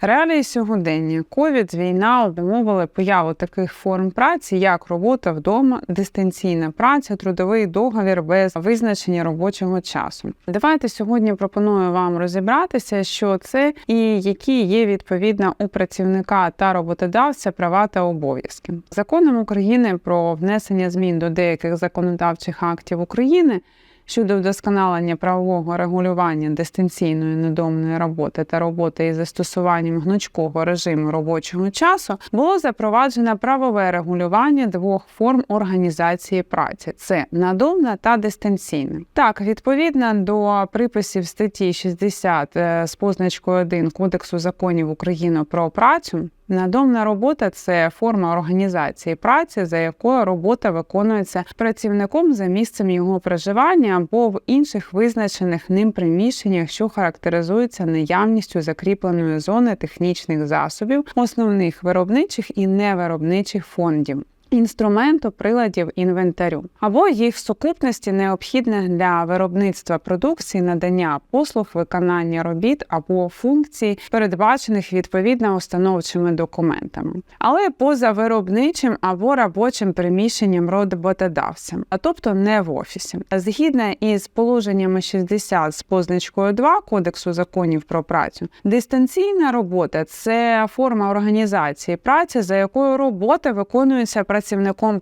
Реалії сьогодення ковід, війна обумовили появу таких форм праці, як робота вдома, дистанційна праця, трудовий договір без визначення робочого часу. Давайте сьогодні пропоную вам розібратися, що це і які є відповідно у працівника та роботодавця права та обов'язки. Законом України про внесення змін до деяких законодавчих актів України щодо вдосконалення правового регулювання дистанційної надомної роботи та роботи із застосуванням гнучкого режиму робочого часу було запроваджено правове регулювання двох форм організації праці: це надомна та дистанційна. Так, відповідно до приписів статті 60 е, з позначкою 1 Кодексу законів України про працю. Надомна робота це форма організації праці, за якою робота виконується працівником за місцем його проживання або в інших визначених ним приміщеннях, що характеризуються наявністю закріпленої зони технічних засобів, основних виробничих і невиробничих фондів інструменту, приладів, інвентарю або їх сукупності необхідних для виробництва продукції, надання послуг, виконання робіт або функцій, передбачених відповідно установчими документами, але поза виробничим або робочим приміщенням роботодавця, а тобто не в офісі. Згідно із положеннями 60 з позначкою 2 Кодексу законів про працю, дистанційна робота це форма організації праці, за якою робота виконується працівником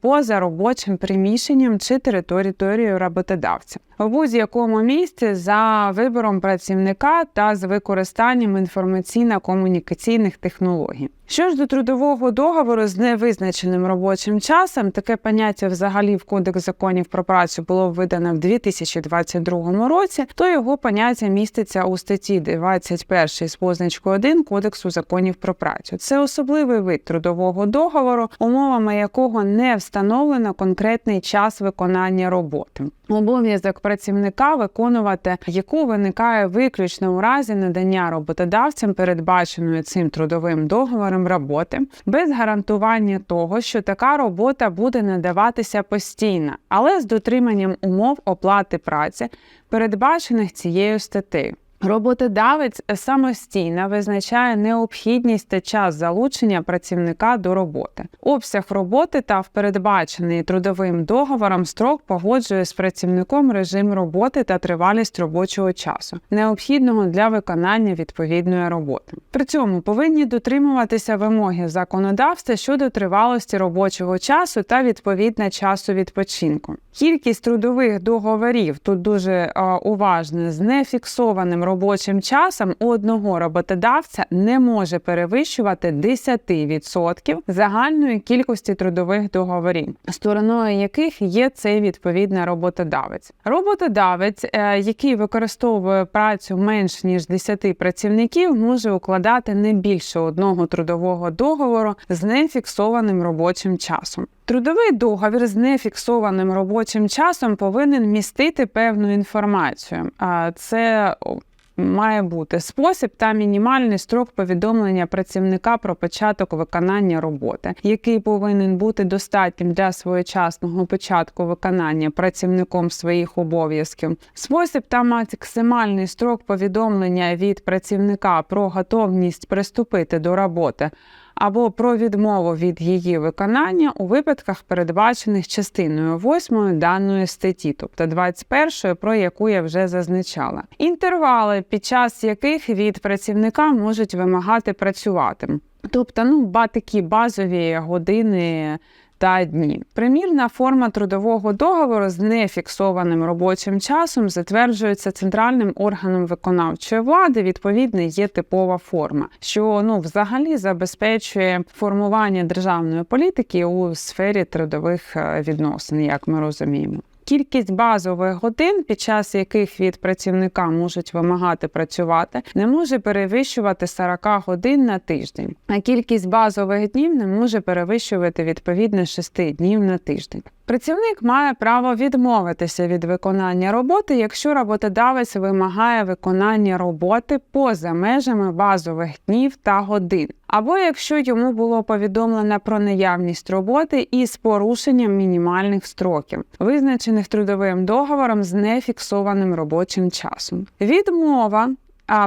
поза робочим приміщенням чи територією роботодавця в будь-якому місці за вибором працівника та з використанням інформаційно-комунікаційних технологій. Що ж до трудового договору з невизначеним робочим часом, таке поняття взагалі в Кодекс законів про працю було видано в 2022 році, то його поняття міститься у статті 21 з позначкою 1 Кодексу законів про працю. Це особливий вид трудового договору, умовами якого не встановлено конкретний час виконання роботи. Обов'язок працівника виконувати, яку виникає виключно у разі надання роботодавцям передбаченої цим трудовим договором роботи, без гарантування того, що така робота буде надаватися постійно, але з дотриманням умов оплати праці, передбачених цією статтею. Роботодавець самостійно визначає необхідність та час залучення працівника до роботи. Обсяг роботи та передбачений трудовим договором строк погоджує з працівником режим роботи та тривалість робочого часу, необхідного для виконання відповідної роботи. При цьому повинні дотримуватися вимоги законодавства щодо тривалості робочого часу та відповідно часу відпочинку. Кількість трудових договорів тут дуже уважно з нефіксованим робочим часом у одного роботодавця не може перевищувати 10% загальної кількості трудових договорів, стороною яких є цей відповідний роботодавець. Роботодавець, е, який використовує працю менш ніж 10 працівників, може укладати не більше одного трудового договору з нефіксованим робочим часом. Трудовий договір з нефіксованим робочим часом повинен містити певну інформацію. Це має бути спосіб та мінімальний строк повідомлення працівника про початок виконання роботи, який повинен бути достатнім для своєчасного початку виконання працівником своїх обов'язків. Спосіб та максимальний строк повідомлення від працівника про готовність приступити до роботи або про відмову від її виконання у випадках, передбачених частиною 8 даної статті, тобто 21, про яку я вже зазначала. Інтервали, під час яких від працівника можуть вимагати працювати. Тобто, ну, ба такі базові години та дні. Примірна форма трудового договору з нефіксованим робочим часом затверджується центральним органом виконавчої влади. Відповідно, є типова форма, що ну взагалі забезпечує формування державної політики у сфері трудових е, відносин, як ми розуміємо. Кількість базових годин, під час яких від працівника можуть вимагати працювати, не може перевищувати 40 годин на тиждень, а кількість базових днів не може перевищувати відповідно 6 днів на тиждень. Працівник має право відмовитися від виконання роботи, якщо роботодавець вимагає виконання роботи поза межами базових днів та годин, або якщо йому було повідомлено про наявність роботи із порушенням мінімальних строків, визначених трудовим договором з нефіксованим робочим часом. Відмова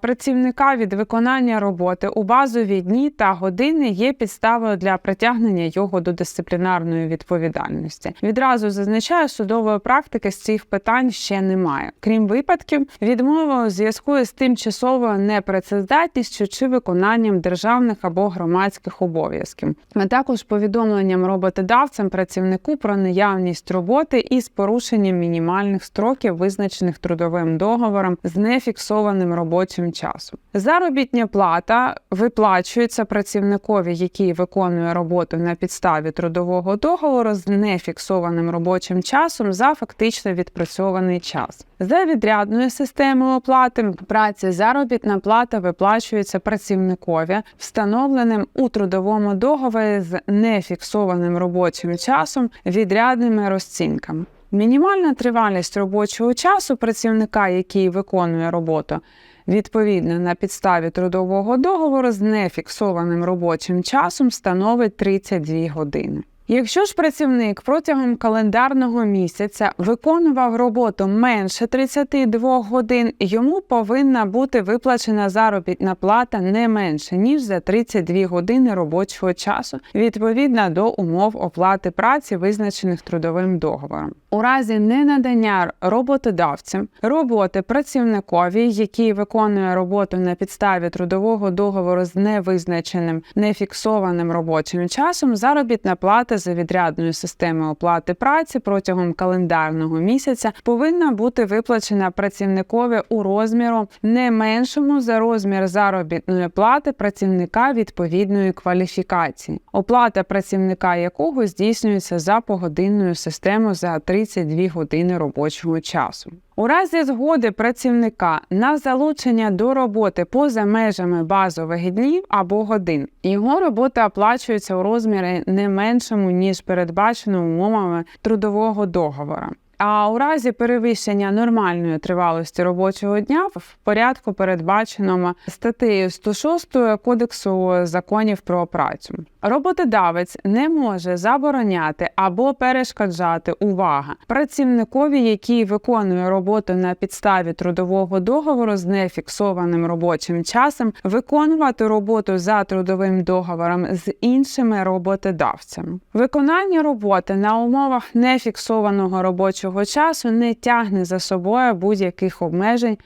працівника від виконання роботи у базові дні та години є підставою для притягнення його до дисциплінарної відповідальності. Відразу зазначаю, судової практики з цих питань ще немає, крім випадків відмови у зв'язку із тимчасовою непрацездатністю чи виконанням державних або громадських обов'язків, а також повідомленням роботодавцям працівнику про наявність роботи із порушенням мінімальних строків, визначених трудовим договором з нефіксованим робочим часом. Заробітня плата виплачується працівникові, який виконує роботу на підставі трудового договору з нефіксованим робочим часом за фактично відпрацьований час. За відрядною системою оплати праці заробітна плата виплачується працівникові, встановленим у трудовому договорі з нефіксованим робочим часом відрядними розцінками. Мінімальна тривалість робочого часу працівника, який виконує роботу, відповідно на підставі трудового договору з нефіксованим робочим часом становить 32 години. Якщо ж працівник протягом календарного місяця виконував роботу менше 32 годин, йому повинна бути виплачена заробітна плата не менше ніж за 32 години робочого часу, відповідно до умов оплати праці, визначених трудовим договором. У разі ненадання роботодавцям. Роботи працівникові, який виконує роботу на підставі трудового договору з невизначеним нефіксованим робочим часом, заробітна плата за відрядною системою оплати праці протягом календарного місяця повинна бути виплачена працівникові у розміру не меншому за розмір заробітної плати працівника відповідної кваліфікації, оплата працівника якого здійснюється за погодинною системою за 32 години робочого часу. У разі згоди працівника на залучення до роботи поза межами базових днів або годин, його робота оплачується у розмірі не меншому ніж передбачено умовами трудового договору. А у разі перевищення нормальної тривалості робочого дня в порядку, передбаченому статтею 106 Кодексу законів про працю, роботодавець не може забороняти або перешкоджати увага працівникові, який виконує роботу на підставі трудового договору з нефіксованим робочим часом, виконувати роботу за трудовим договором з іншими роботодавцями. Виконання роботи на умовах нефіксованого робочого часу не тягне за собою будь-яких обмежень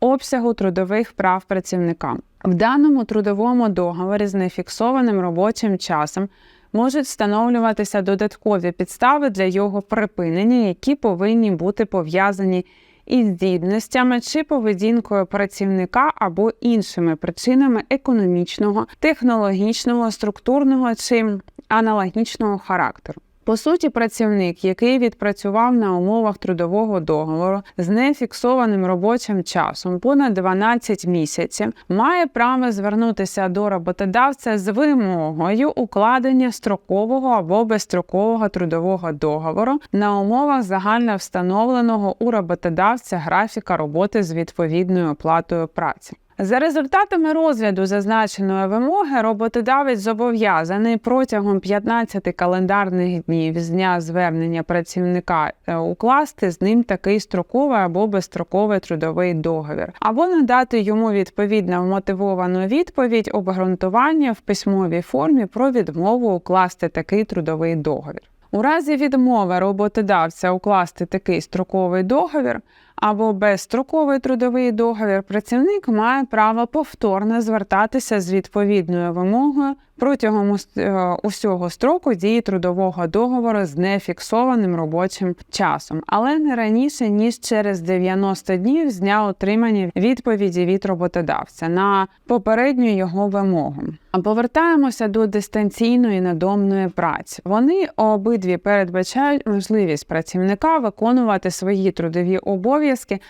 обсягу трудових прав працівника. В даному трудовому договорі з нефіксованим робочим часом можуть встановлюватися додаткові підстави для його припинення, які повинні бути пов'язані із здібностями чи поведінкою працівника або іншими причинами економічного, технологічного, структурного чи аналогічного характеру. По суті, працівник, який відпрацював на умовах трудового договору з нефіксованим робочим часом понад 12 місяців, має право звернутися до роботодавця з вимогою укладення строкового або безстрокового трудового договору на умовах загально встановленого у роботодавця графіка роботи з відповідною оплатою праці. За результатами розгляду зазначеної вимоги, роботодавець зобов'язаний протягом 15 календарних днів з дня звернення працівника е, укласти з ним такий строковий або безстроковий трудовий договір, або надати йому відповідно вмотивовану відповідь обґрунтування в письмовій формі про відмову укласти такий трудовий договір. У разі відмови роботодавця укласти такий строковий договір або безстроковий трудовий договір, працівник має право повторно звертатися з відповідною вимогою протягом е, усього строку дії трудового договору з нефіксованим робочим часом, але не раніше ніж через 90 днів з дня отримання відповіді від роботодавця на попередню його вимогу. А Повертаємося до дистанційної надомної праці. Вони обидві передбачають можливість працівника виконувати свої трудові обов'язки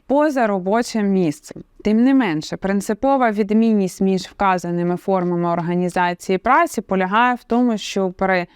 поза робочим місцем. Тим не менше, принципова відмінність між вказаними формами організації праці полягає в тому, що при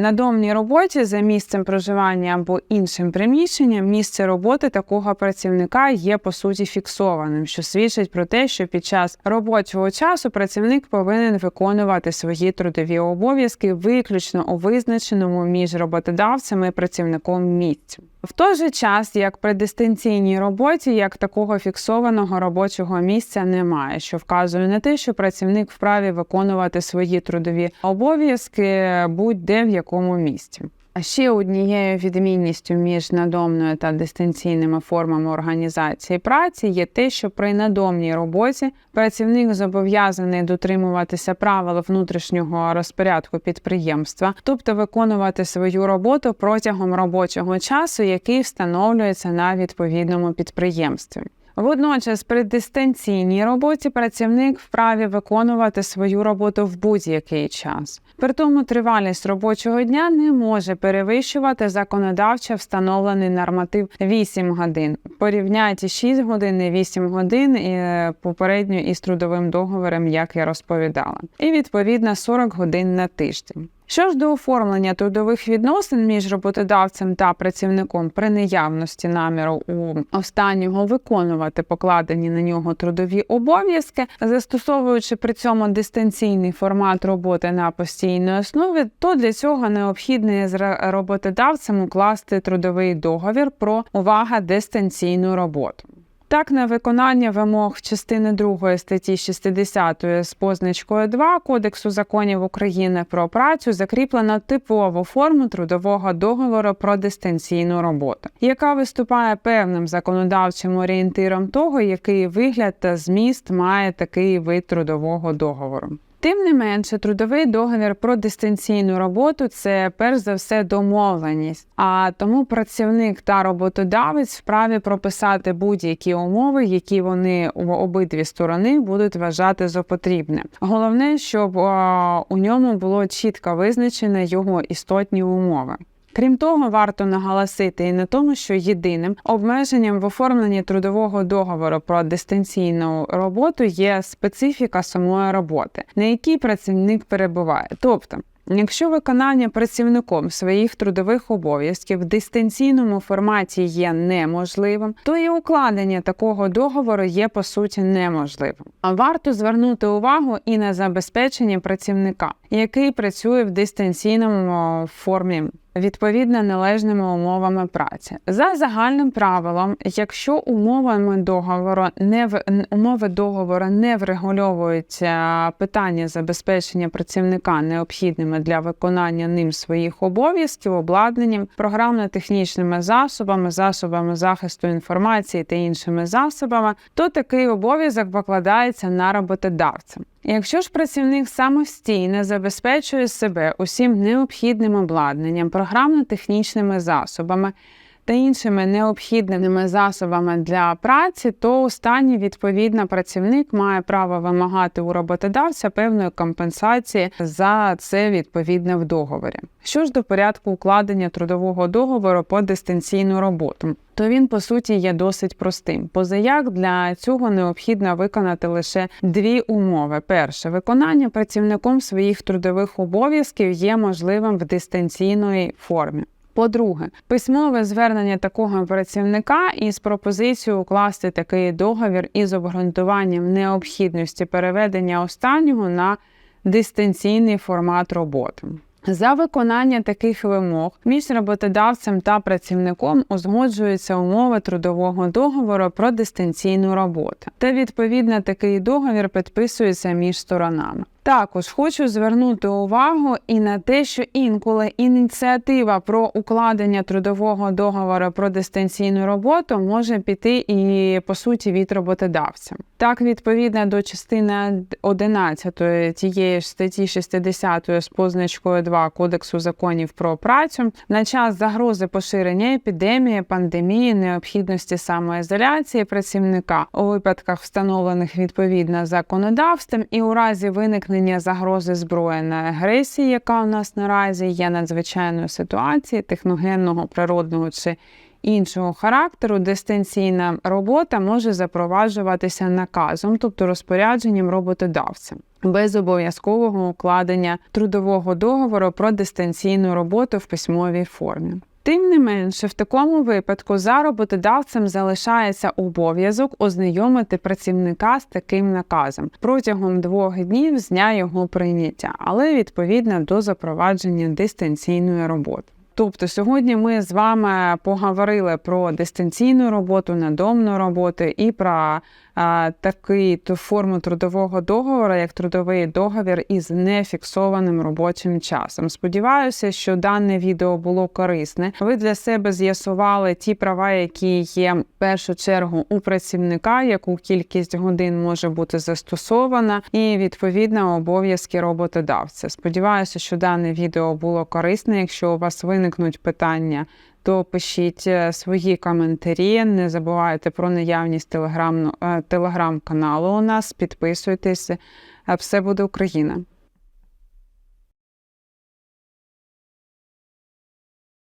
надомній роботі за місцем проживання або іншим приміщенням місце роботи такого працівника є по суті фіксованим, що свідчить про те, що під час робочого часу працівник повинен виконувати свої трудові обов'язки виключно у визначеному між роботодавцем і працівником місці. В той же час, як при дистанційній роботі, як такого фіксованого робочого місця немає, що вказує на те, що працівник вправі виконувати свої трудові обов'язки будь-де в якому місці. А ще однією відмінністю між надомною та дистанційними формами організації праці є те, що при надомній роботі працівник зобов'язаний дотримуватися правил внутрішнього розпорядку підприємства, тобто виконувати свою роботу протягом робочого часу, який встановлюється на відповідному підприємстві. Водночас, при дистанційній роботі працівник вправі виконувати свою роботу в будь-який час. При тому тривалість робочого дня не може перевищувати законодавчо встановлений норматив 8 годин. Порівняйте 6 годин і 8 годин і е, попередньо із трудовим договором, як я розповідала, і відповідно 40 годин на тиждень. Що ж до оформлення трудових відносин між роботодавцем та працівником при наявності наміру у останнього виконувати покладені на нього трудові обов'язки, застосовуючи при цьому дистанційний формат роботи на постійній основі, то для цього необхідно з роботодавцем укласти трудовий договір про увага дистанційну роботу. Так, на виконання вимог частини 2 статті 60 з позначкою 2 Кодексу законів України про працю закріплено типову форму трудового договору про дистанційну роботу, яка виступає певним законодавчим орієнтиром того, який вигляд та зміст має такий вид трудового договору. Тим не менше, трудовий договір про дистанційну роботу це перш за все домовленість. А тому працівник та роботодавець вправі прописати будь-які умови, які вони в обидві сторони будуть вважати за потрібне. Головне, щоб у ньому було чітко визначено його істотні умови. Крім того, варто наголосити і на тому, що єдиним обмеженням в оформленні трудового договору про дистанційну роботу є специфіка самої роботи, на якій працівник перебуває. Тобто, Якщо виконання працівником своїх трудових обов'язків в дистанційному форматі є неможливим, то і укладення такого договору є по суті неможливим. А варто звернути увагу і на забезпечення працівника, який працює в дистанційному формі. Відповідно належними умовами праці за загальним правилом, якщо умовами договору не в умови договору не врегульовуються питання забезпечення працівника необхідними для виконання ним своїх обов'язків, обладнанням, програмно-технічними засобами, засобами захисту інформації та іншими засобами, то такий обов'язок покладається на роботодавця. Якщо ж працівник самостійно забезпечує себе усім необхідним обладнанням, програмно-технічними засобами та іншими необхідними засобами для праці, то останній відповідно працівник має право вимагати у роботодавця певної компенсації за це відповідно в договорі. Що ж до порядку укладення трудового договору по дистанційну роботу, то він по суті є досить простим. Позаяк для цього необхідно виконати лише дві умови: перше, виконання працівником своїх трудових обов'язків є можливим в дистанційної формі. По-друге, письмове звернення такого працівника із пропозицією укласти такий договір із обґрунтуванням необхідності переведення останнього на дистанційний формат роботи. За виконання таких вимог між роботодавцем та працівником узгоджуються умови трудового договору про дистанційну роботу, та відповідно такий договір підписується між сторонами. Також хочу звернути увагу і на те, що інколи ініціатива про укладення трудового договору про дистанційну роботу може піти і по суті від роботодавця. Так, відповідно до частини 11 тієї ж статті 60 з позначкою 2 Кодексу законів про працю, на час загрози поширення епідемії, пандемії, необхідності самоізоляції працівника у випадках, встановлених відповідно законодавством, і у разі виникнення загрози збройної агресії, яка у нас наразі є надзвичайною ситуацією техногенного, природного чи іншого характеру, дистанційна робота може запроваджуватися наказом, тобто розпорядженням роботодавця. Без обов'язкового укладення трудового договору про дистанційну роботу в письмовій формі. Тим не менше, в такому випадку за роботодавцем залишається обов'язок ознайомити працівника з таким наказом протягом двох днів з дня його прийняття, але відповідно до запровадження дистанційної роботи. Тобто, сьогодні ми з вами поговорили про дистанційну роботу, надомну роботу і про такий ту форму трудового договору, як трудовий договір із нефіксованим робочим часом. Сподіваюся, що дане відео було корисне. Ви для себе з'ясували ті права, які є в першу чергу у працівника, яку кількість годин може бути застосована, і відповідно обов'язки роботодавця. Сподіваюся, що дане відео було корисне. Якщо у вас виникнуть питання, то пишіть е, свої коментарі. Не забувайте про наявність телеграм, телеграм-каналу у нас. Підписуйтесь. Е, Все буде Україна.